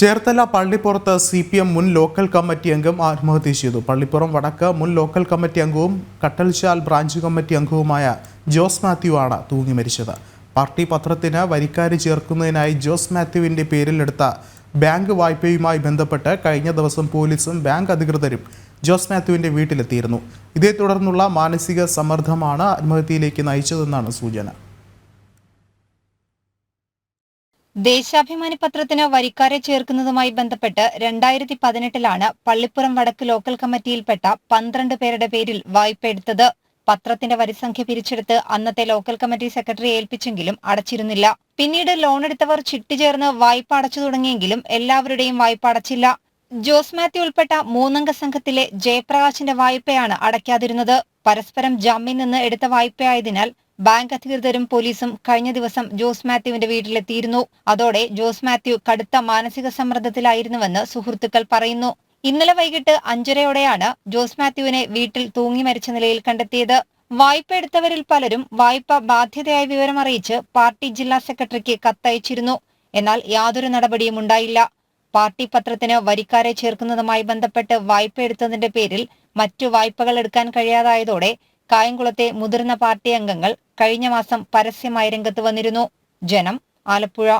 ചേർത്തല പള്ളിപ്പുറത്ത് C P M മുൻ local committee അംഗം ആത്മഹത്യ ചെയ്തു. പള്ളിപ്പുറം വടക്ക് മുൻ ലോക്കൽ കമ്മിറ്റി അംഗവും കട്ടൽശാൽ ബ്രാഞ്ച് കമ്മിറ്റി അംഗവുമായ ജോസ് മാത്യു ആണ് തൂങ്ങി മരിച്ചത്. പാർട്ടി പത്രത്തിന് വരിക്കാര് ചേർക്കുന്നതിനായി ജോസ് മാത്യുവിന്റെ പേരിലെടുത്ത ബാങ്ക് വായ്പയുമായി ബന്ധപ്പെട്ട് കഴിഞ്ഞ ദിവസം പോലീസും ബാങ്ക് അധികൃതരും ജോസ് മാത്യുവിന്റെ വീട്ടിലെത്തിയിരുന്നു. ഇതേ തുടർന്നുള്ള മാനസിക സമ്മർദ്ദമാണ് ആത്മഹത്യയിലേക്ക് നയിച്ചതെന്നാണ് സൂചന. ദേശാഭിമാനി പത്രത്തിന് വരിക്കാരെ ചേർക്കുന്നതുമായി ബന്ധപ്പെട്ട് രണ്ടായിരത്തി പതിനെട്ടിലാണ് പള്ളിപ്പുറം വടക്ക് ലോക്കൽ കമ്മിറ്റിയിൽപ്പെട്ട പന്ത്രണ്ട് പേരുടെ പേരിൽ വായ്പ എടുത്തത്. പത്രത്തിന്റെ വരിസംഖ്യ പിരിച്ചെടുത്ത് അന്നത്തെ ലോക്കൽ കമ്മിറ്റി സെക്രട്ടറി ഏൽപ്പിച്ചെങ്കിലും അടച്ചിരുന്നില്ല. പിന്നീട് ലോൺ എടുത്തവർ ചിട്ടി ചേർന്ന് വായ്പ അടച്ചു തുടങ്ങിയെങ്കിലും എല്ലാവരുടെയും വായ്പ അടച്ചില്ല. ജോസ് മാത്യു ഉൾപ്പെട്ട മൂന്നംഗ സംഘത്തിലെ ജയപ്രകാശിന്റെ വായ്പയാണ് അടയ്ക്കാതിരുന്നത്. പരസ്പരം ജാമ്യം നിന്ന് എടുത്ത വായ്പയായതിനാൽ ബാങ്ക് അധികൃതരും പോലീസും കഴിഞ്ഞ ദിവസം ജോസ് മാത്യുവിന്റെ വീട്ടിലെത്തിയിരുന്നു. അതോടെ ജോസ് മാത്യു കടുത്ത മാനസിക സമ്മർദ്ദത്തിലായിരുന്നുവെന്ന് സുഹൃത്തുക്കൾ പറയുന്നു. ഇന്നലെ വൈകിട്ട് അഞ്ചരയോടെയാണ് ജോസ് മാത്യുവിനെ വീട്ടിൽ തൂങ്ങി മരിച്ച നിലയിൽ കണ്ടെത്തിയത്. വായ്പ എടുത്തവരിൽ പലരും വായ്പ ബാധ്യതയായ വിവരം അറിയിച്ച് പാർട്ടി ജില്ലാ സെക്രട്ടറിക്ക് കത്തയച്ചിരുന്നു. എന്നാൽ യാതൊരു നടപടിയും ഉണ്ടായില്ല. പാർട്ടി പത്രത്തിന് വരിക്കാരെ ചേർക്കുന്നതുമായി ബന്ധപ്പെട്ട് വായ്പ എടുത്തതിന്റെ പേരിൽ മറ്റു വായ്പകൾ എടുക്കാൻ കഴിയാതായതോടെ കായംകുളത്തെ മുതിർന്ന പാർട്ടി അംഗങ്ങൾ കഴിഞ്ഞ മാസം പരസ്യമായി രംഗത്ത് വന്നിരുന്നു. ജനം ആലപ്പുഴ.